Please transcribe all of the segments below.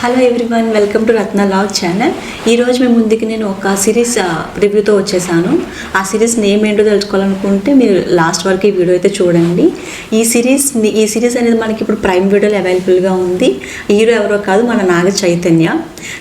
Hello everyone welcome to Ratna Lav channel ఈరోజు మేము ముందుకి నేను ఒక సిరీస్ రివ్యూతో వచ్చేసాను. ఆ సిరీస్ నేమ్ ఏంటో తెలుసుకోవాలనుకుంటే మీరు లాస్ట్ వరకు ఈ వీడియో అయితే చూడండి. ఈ సిరీస్ ఈ సిరీస్ అనేది మనకి ఇప్పుడు ప్రైమ్ వీడియోలో అవైలబుల్గా ఉంది. హీరో ఎవరో కాదు మన నాగ చైతన్య.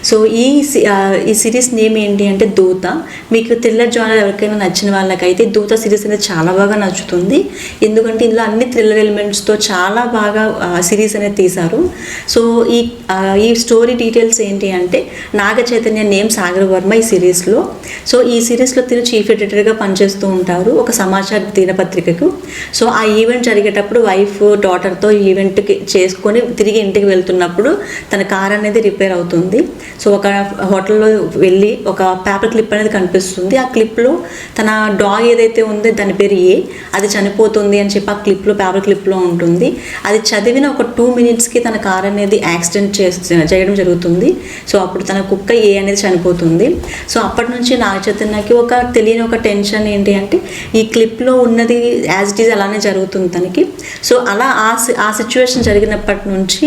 సో ఈ సి- ఈ సిరీస్ నేమ్ ఏంటి అంటే దూత. మీకు థ్రిల్లర్ జానర్ ఎవరికైనా నచ్చిన వాళ్ళకైతే దూత సిరీస్ అనేది చాలా బాగా నచ్చుతుంది. ఎందుకంటే ఇందులో అన్ని థ్రిల్లర్ ఎలిమెంట్స్తో చాలా బాగా సిరీస్ అనేది తీశారు. సో ఈ ఈ స్టోరీ డీటెయిల్స్ ఏంటి అంటే నాగ చైతన్య నేమ్ సాగర్ వర్మ ఈ సిరీస్లో సో ఈ సిరీస్లో తిను చీఫ్ ఎడిటర్గా పనిచేస్తూ ఉంటారు ఒక సమాచార దినపత్రికకు. సో ఆ ఈవెంట్ జరిగేటప్పుడు వైఫ్ డాటర్తో ఈవెంట్కి చేసుకొని తిరిగి ఇంటికి వెళ్తున్నప్పుడు తన కార్ అనేది రిపేర్ అవుతుంది. సో ఒక హోటల్లో వెళ్ళి ఒక పేపర్ క్లిప్ అనేది కనిపిస్తుంది. ఆ క్లిప్లో తన డాగ్ ఏదైతే ఉందో దాని పేరు ఏ అది చనిపోతుంది అని చెప్పి ఆ క్లిప్లో పేపర్ క్లిప్లో ఉంటుంది. అది చదివిన ఒక టూ మినిట్స్కి తన కార్ అనేది యాక్సిడెంట్ చేసి చేయడం జరుగుతుంది. సో అప్పుడు తన కుక్క ఏ అనేది చనిపోతుంది. సో అప్పటి నుంచి నాగ చైతన్యకి ఒక తెలియని ఒక టెన్షన్ ఏంటి అంటే ఈ క్లిప్లో ఉన్నది యాజ్ ఇట్ ఈజ్ అలానే జరుగుతుంది తనకి. సో అలా ఆ ఆ సిచ్యువేషన్ జరిగినప్పటి నుంచి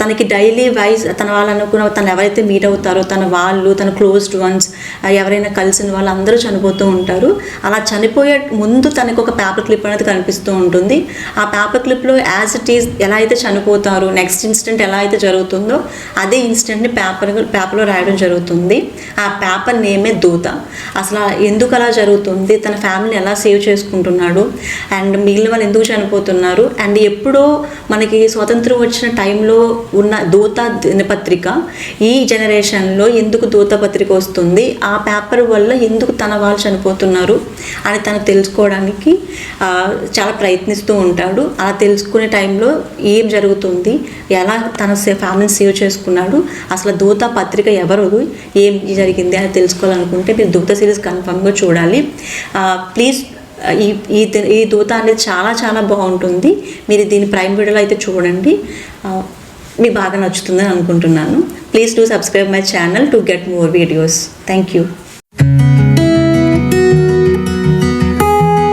తనకి డైలీ వైజ్ తన వాళ్ళు అనుకున్న తను ఎవరైతే మీట్ అవుతారో తన వాళ్ళు తన క్లోజ్డ్ వన్స్ ఎవరైనా కలిసిన వాళ్ళు అందరూ చనిపోతూ ఉంటారు. అలా చనిపోయే ముందు తనకు ఒక పేపర్ క్లిప్ అనేది కనిపిస్తూ ఉంటుంది. ఆ పేపర్ క్లిప్లో యాజ్ ఇట్ ఈజ్ ఎలా అయితే చనిపోతారో నెక్స్ట్ ఇన్సిడెంట్ ఎలా అయితే జరుగుతుందో అదే ఇన్సిడెంట్ని పేపర్ పేపర్లో రాయడం జరుగుతుంది. ఆ పేపర్ నేమే దూత. అసలు ఎందుకు అలా జరుగుతుంది తన ఫ్యామిలీని ఎలా సేవ్ చేసుకుంటున్నాడు అండ్ మిగిలిన వాళ్ళు ఎందుకు చనిపోతున్నారు అండ్ ఎప్పుడో మనకి స్వతంత్రం వచ్చిన టైంలో ఉన్న దూత దినపత్రిక ఈ జనరేషన్లో ఎందుకు దూత పత్రిక వస్తుంది? ఆ పేపర్ వల్ల ఎందుకు తన వాళ్ళు చనిపోతున్నారు? అని తను తెలుసుకోవడానికి చాలా ప్రయత్నిస్తూ ఉంటాడు. అలా తెలుసుకునే టైంలో ఏం జరుగుతుంది? ఎలా తన ఫ్యామిలీని సేవ్ చేసుకున్నాడు? అసలు దూత పత్రిక ఎవరు? ఏం జరిగింది? అని తెలుసుకోవాలనుకుంటే మీరు దూత సిరీస్ కన్ఫర్మ్గా చూడాలి. ప్లీజ్ ఈ ఈ ఈ దూత అనేది చాలా చాలా బాగుంటుంది. మీరు దీని ప్రైమ్ వీడియోలో అయితే చూడండి. మీకు బాగా నచ్చుతుందని అనుకుంటున్నాను. Please do subscribe my channel to get more videos thank you